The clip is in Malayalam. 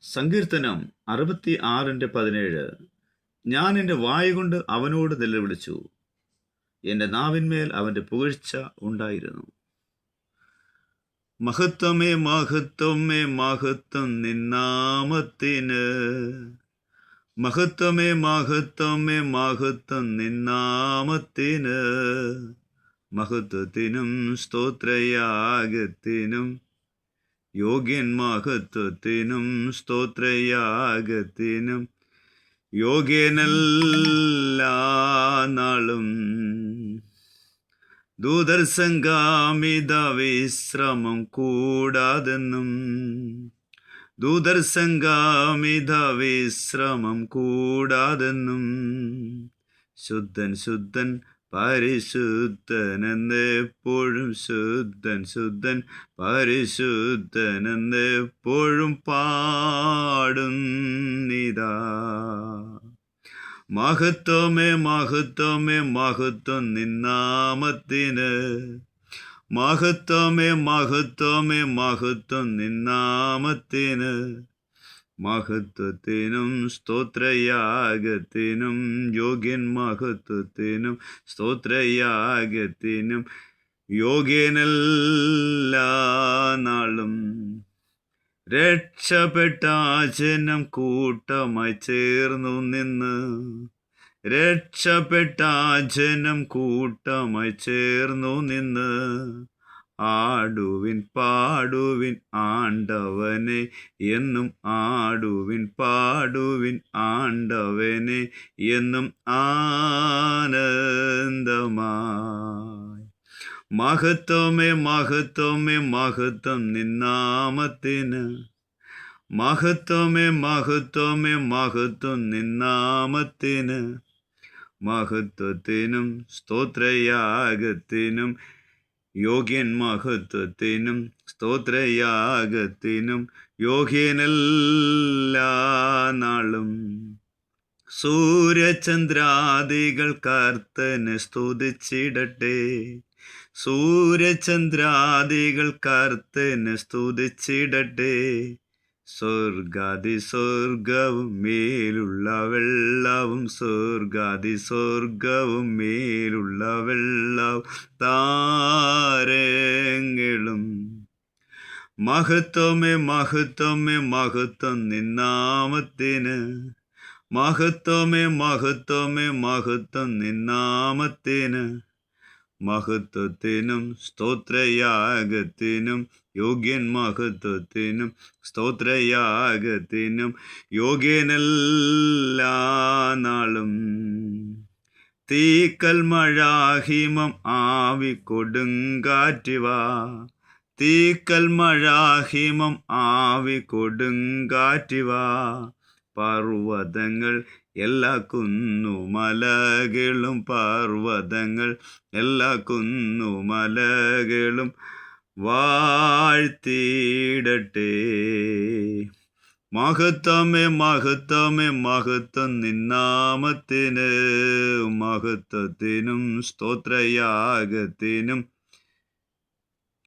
സങ്കീർത്തനം അറുപത്തി ആറിന്റെ പതിനേഴ്. ഞാൻ എന്റെ വായുകൊണ്ട് അവനോട് നിലവിളിച്ചു എന്റെ നാവിന്മേൽ അവന്റെ പുകഴ്ച ഉണ്ടായിരുന്നു. മഹത്വമേ മഹത്വമേ മഹത്വം നിന്നാമത്തിന്. മഹത്വമേ മഹത്വമേ മഹത്വം നിന്നാമത്തിന്. മഹത്വത്തിനും സ്തോത്രയാഗത്തിനും യോഗ്യൻ മഹത്വത്തിനും സ്തോത്രയാഗത്തിനും യോഗ്യനല്ലാ നാളും ദൂതർ സംഗാമിത വിശ്രമം കൂടാതെന്നും ദൂതർ സംഗാമിത വിശ്രമം കൂടാതെന്നും ശുദ്ധൻ ശുദ്ധൻ പരിശുദ്ധനെന്നെപ്പോഴും ശുദ്ധൻ ശുദ്ധൻ പരിശുദ്ധനെന്നെപ്പോഴും പാടുന്നിതാ. മഹത്വമേ മഹത്വമേ മഹത്വം നിന്നാമത്തിന്. മഹത്വമേ മഹത്വമേ മഹത്വം നിന്നാമത്തിന്. മഹത്വത്തിനും സ്തോത്രയാഗത്തിനും യോഗ്യൻ മഹത്വത്തിനും സ്തോത്രയാഗത്തിനും യോഗ്യനെല്ലാ നാളും രക്ഷപ്പെട്ട ആചനം കൂട്ടമായി ചേർന്നു നിന്ന് രക്ഷപ്പെട്ട ആചനം കൂട്ടമായി ചേർന്നു നിന്ന് ആടുവിൻ പാടുവിൻ ആണ്ടവനെ എന്നും ആടുവിൻ പാടുവിൻ ആണ്ടവനെ എന്നും ആനന്ദമായി. മഹത്വമേ മഹത്വമേ മഹത്വം നിന്നാമത്തിന് മഹത്വമേ മഹത്വമേ മഹത്വം നിന്നാമത്തിന് മഹത്വത്തിനും സ്തോത്രയാഗത്തിനും യോഗ്യൻ മഹത്വത്തിനും സ്തോത്രയാഗത്തിനും യോഗ്യനെല്ലാ നാളും. സൂര്യചന്ദ്രാദികൾ കർത്തനെ സ്തുതിച്ചിടട്ടെ. സൂര്യചന്ദ്രാദികൾ കർത്തനെ സ്തുതിച്ചിടട്ടെ. സ്വർഗാദി സ്വർഗവും മേലുള്ള വെള്ളവും സ്വർഗാദി സ്വർഗവും മേലുള്ള വെള്ളവും താരങ്ങളും. മഹത്വമേ മഹത്വമേ മഹത്വം നിന്നാമത്തിന്. മഹത്വമേ മഹത്വമേ മഹത്വം നിന്നാമത്തിന്. മഹത്വത്തിനും സ്തോത്രയാഗത്തിനും യോഗ്യൻ മഹത്വത്തിനും സ്തോത്രയാഗത്തിനും യോഗ്യനെല്ലാ നാളും തീക്കൽ മഴാഹിമം ആവി കൊടുങ്കാറ്റുവാ തീക്കൽ മഴാഹിമം ആവി കൊടുങ്കാറ്റുവാ പർവതങ്ങൾ എല്ലാ കുന്നുമലകളും പർവതങ്ങൾ എല്ലാ കുന്നുമലകളും വാഴ്ത്തിയിടട്ടെ. മഹത്വമേ മഹത്വമേ മഹത്വം നിന്നാമത്തിന് മഹത്വത്തിനും സ്തോത്രയാഗത്തിനും